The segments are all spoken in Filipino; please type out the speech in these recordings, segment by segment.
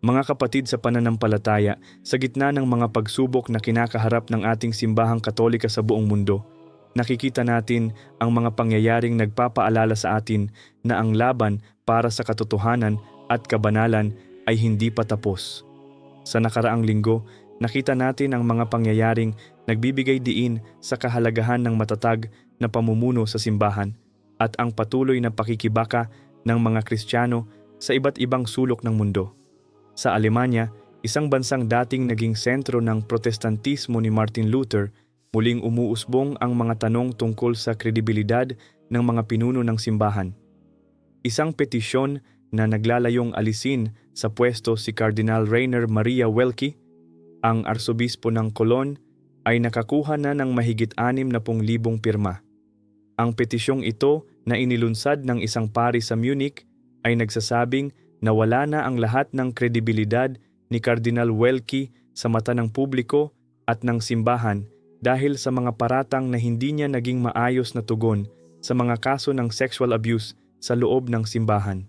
Mga kapatid sa pananampalataya, sa gitna ng mga pagsubok na kinakaharap ng ating simbahang katolika sa buong mundo, nakikita natin ang mga pangyayaring nagpapaalala sa atin na ang laban para sa katotohanan at kabanalan ay hindi pa tapos. Sa nakaraang linggo, nakita natin ang mga pangyayaring nagbibigay diin sa kahalagahan ng matatag na pamumuno sa simbahan at ang patuloy na pakikibaka ng mga Kristiyano sa iba't ibang sulok ng mundo. Sa Alemanya, isang bansang dating naging sentro ng protestantismo ni Martin Luther, muling umuusbong ang mga tanong tungkol sa kredibilidad ng mga pinuno ng simbahan. Isang petisyon na naglalayong alisin sa pwesto si Cardinal Rainer Maria Welki, ang arsobispo ng Cologne, ay nakakuha na ng mahigit 60,000 pirma. Ang petisyong ito na inilunsad ng isang pari sa Munich ay nagsasabing na wala na ang lahat ng kredibilidad ni Cardinal Welki sa mata ng publiko at ng simbahan dahil sa mga paratang na hindi niya naging maayos na tugon sa mga kaso ng sexual abuse sa loob ng simbahan.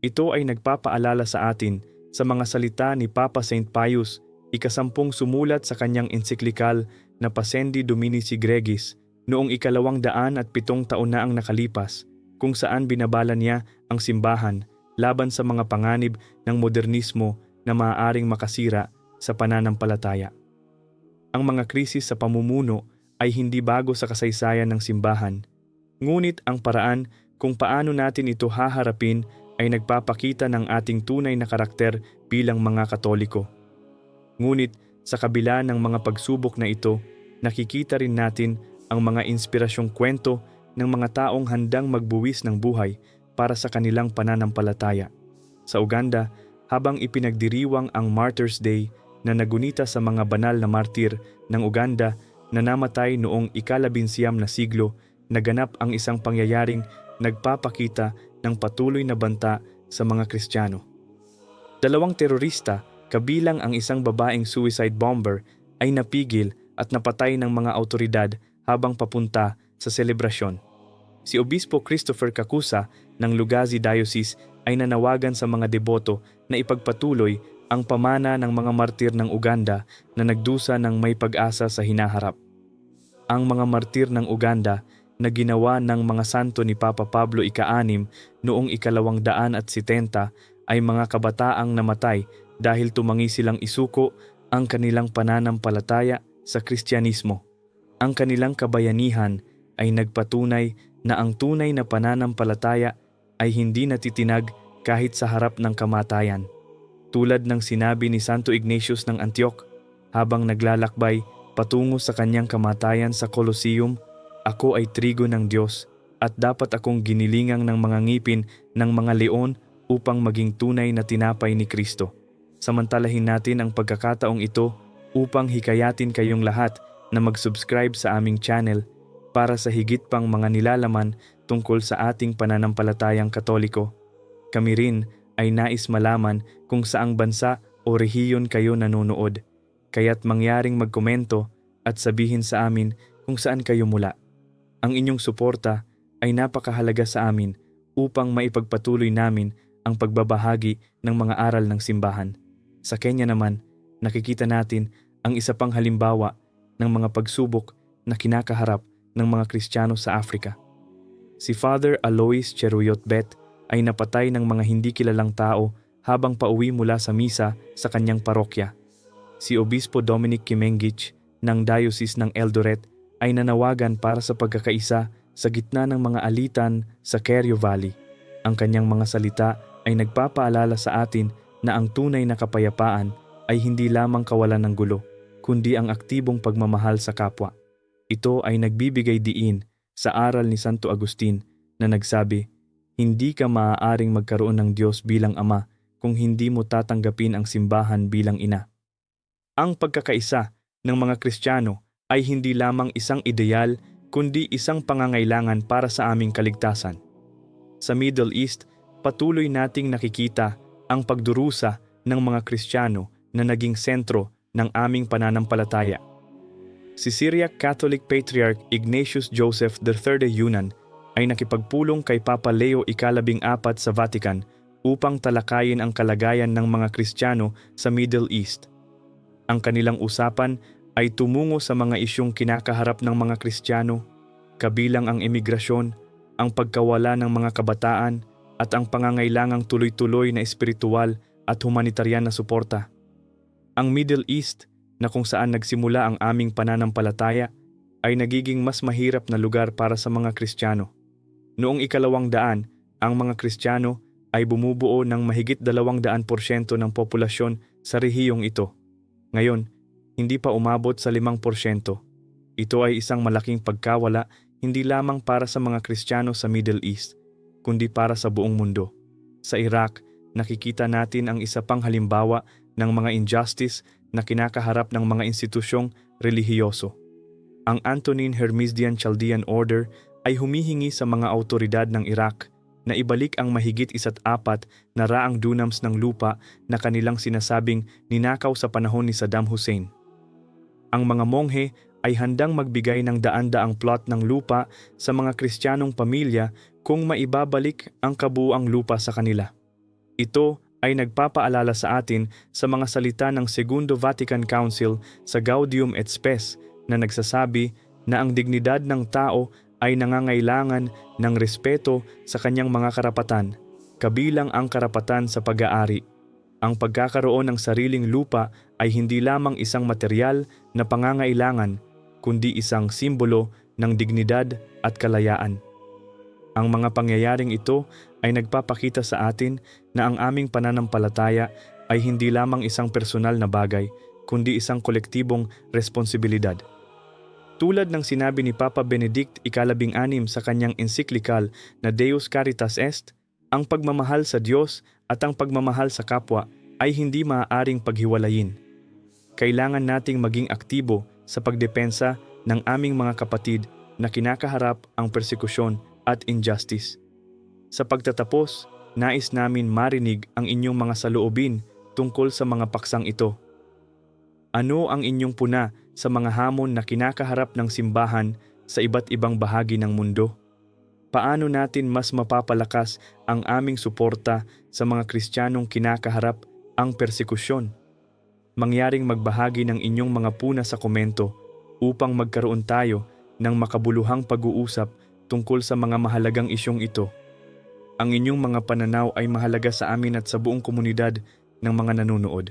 Ito ay nagpapaalala sa atin sa mga salita ni Papa St. Pius, ikasampung sumulat sa kanyang ensiklikal na Pascendi Dominici Gregis noong ikalawang daan at pitong taon na ang nakalipas kung saan binabala niya ang simbahan laban sa mga panganib ng modernismo na maaaring makasira sa pananampalataya. Ang mga krisis sa pamumuno ay hindi bago sa kasaysayan ng simbahan, ngunit ang paraan kung paano natin ito haharapin ay nagpapakita ng ating tunay na karakter bilang mga Katoliko. Ngunit sa kabila ng mga pagsubok na ito, nakikita rin natin ang mga inspirasyong kwento ng mga taong handang magbuwis ng buhay para sa kanilang pananampalataya. Sa Uganda, habang ipinagdiriwang ang Martyrs Day na nagunita sa mga banal na martir ng Uganda na namatay noong ikalabinsiyam na siglo, naganap ang isang pangyayaring nagpapakita ng patuloy na banta sa mga Kristiyano. Dalawang terorista, kabilang ang isang babaeng suicide bomber, ay napigil at napatay ng mga autoridad habang papunta sa selebrasyon. Si Obispo Christopher Kakusa ng Lugazi Diocese ay nanawagan sa mga deboto na ipagpatuloy ang pamana ng mga martir ng Uganda na nagdusa ng may pag-asa sa hinaharap. Ang mga martir ng Uganda na ginawa ng mga santo ni Papa Pablo ika-anim noong ikalawang daan at sitenta ay mga kabataang namatay dahil tumangi silang isuko ang kanilang pananampalataya sa Kristyanismo. Ang kanilang kabayanihan ay nagpatunay na ang tunay na pananampalataya ay hindi natitinag kahit sa harap ng kamatayan. Tulad ng sinabi ni Santo Ignatius ng Antioch habang naglalakbay patungo sa kanyang kamatayan sa Colosseum, ako ay trigo ng Diyos at dapat akong ginilingang ng mga ngipin ng mga leon upang maging tunay na tinapay ni Kristo. Samantalahin natin ang pagkakataong ito upang hikayatin kayong lahat na mag-subscribe sa aming channel para sa higit pang mga nilalaman tungkol sa ating pananampalatayang katoliko. Kami rin ay nais malaman kung saang bansa o rehiyon kayo nanonood, kaya't mangyaring magkomento at sabihin sa amin kung saan kayo mula. Ang inyong suporta ay napakahalaga sa amin upang maipagpatuloy namin ang pagbabahagi ng mga aral ng simbahan. Sa Kenya naman, nakikita natin ang isa pang halimbawa ng mga pagsubok na kinakaharap ng mga Kristiyano sa Africa. Si Father Alois Cheruyot Bet ay napatay ng mga hindi kilalang tao habang pauwi mula sa misa sa kanyang parokya. Si Obispo Dominic Kimengich ng Diocese ng Eldoret ay nanawagan para sa pagkakaisa sa gitna ng mga alitan sa Kerio Valley. Ang kanyang mga salita ay nagpapaalala sa atin na ang tunay na kapayapaan ay hindi lamang kawalan ng gulo, kundi ang aktibong pagmamahal sa kapwa. Ito ay nagbibigay diin sa aral ni Santo Agustin na nagsabi, Hindi ka maaaring magkaroon ng Diyos bilang Ama kung hindi mo tatanggapin ang simbahan bilang ina. Ang pagkakaisa ng mga Kristiyano ay hindi lamang isang ideal kundi isang pangangailangan para sa aming kaligtasan. Sa Middle East, patuloy nating nakikita ang pagdurusa ng mga Kristiyano na naging sentro ng aming pananampalataya si Syriac Catholic Patriarch Ignatius Joseph III Yunan ay nakipagpulong kay Papa Leo ikalabing apat sa Vatican upang talakayin ang kalagayan ng mga Kristiyano sa Middle East. Ang kanilang usapan ay tumungo sa mga isyong kinakaharap ng mga Kristiyano, kabilang ang emigrasyon, ang pagkawala ng mga kabataan, at ang pangangailangang tuloy-tuloy na espiritual at humanitarian na suporta. Ang Middle East, na kung saan nagsimula ang aming pananampalataya, ay nagiging mas mahirap na lugar para sa mga Kristiyano. Noong ikalawang daan, ang mga Kristiyano ay bumubuo ng mahigit dalawang daan porsyento ng populasyon sa rehiyong ito. Ngayon, hindi pa umabot sa limang porsyento. Ito ay isang malaking pagkawala hindi lamang para sa mga Kristiyano sa Middle East, kundi para sa buong mundo. Sa Iraq, nakikita natin ang isa pang halimbawa ng mga injustice na kinakaharap ng mga institusyong relihiyoso. Ang Antonin Hermisdian Chaldean Order ay humihingi sa mga autoridad ng Iraq na ibalik ang mahigit isa't apat na raang dunams ng lupa na kanilang sinasabing ninakaw sa panahon ni Saddam Hussein. Ang mga monghe ay handang magbigay ng daan-daang plot ng lupa sa mga kristyanong pamilya kung maibabalik ang kabuuang lupa sa kanila. Ito ay nagpapaalala sa atin sa mga salita ng Segundo Vatican Council sa Gaudium et Spes na nagsasabi na ang dignidad ng tao ay nangangailangan ng respeto sa kanyang mga karapatan, kabilang ang karapatan sa pag-aari. Ang pagkakaroon ng sariling lupa ay hindi lamang isang material na pangangailangan, kundi isang simbolo ng dignidad at kalayaan. Ang mga pangyayaring ito ay nagpapakita sa atin na ang aming pananampalataya ay hindi lamang isang personal na bagay, kundi isang kolektibong responsibilidad. Tulad ng sinabi ni Papa Benedict ikalabing-anim sa kanyang encyclical na Deus Caritas Est, ang pagmamahal sa Diyos at ang pagmamahal sa kapwa ay hindi maaaring paghiwalayin. Kailangan nating maging aktibo sa pagdepensa ng aming mga kapatid na kinakaharap ang persekusyon at injustice. Sa pagtatapos, nais namin marinig ang inyong mga saloobin tungkol sa mga paksang ito. Ano ang inyong puna sa mga hamon na kinakaharap ng simbahan sa iba't ibang bahagi ng mundo? Paano natin mas mapapalakas ang aming suporta sa mga Kristiyanong kinakaharap ang persekusyon? Mangyaring magbahagi ng inyong mga puna sa komento upang magkaroon tayo ng makabuluhang pag-uusap tungkol sa mga mahalagang isyong ito. Ang inyong mga pananaw ay mahalaga sa amin at sa buong komunidad ng mga nanonood.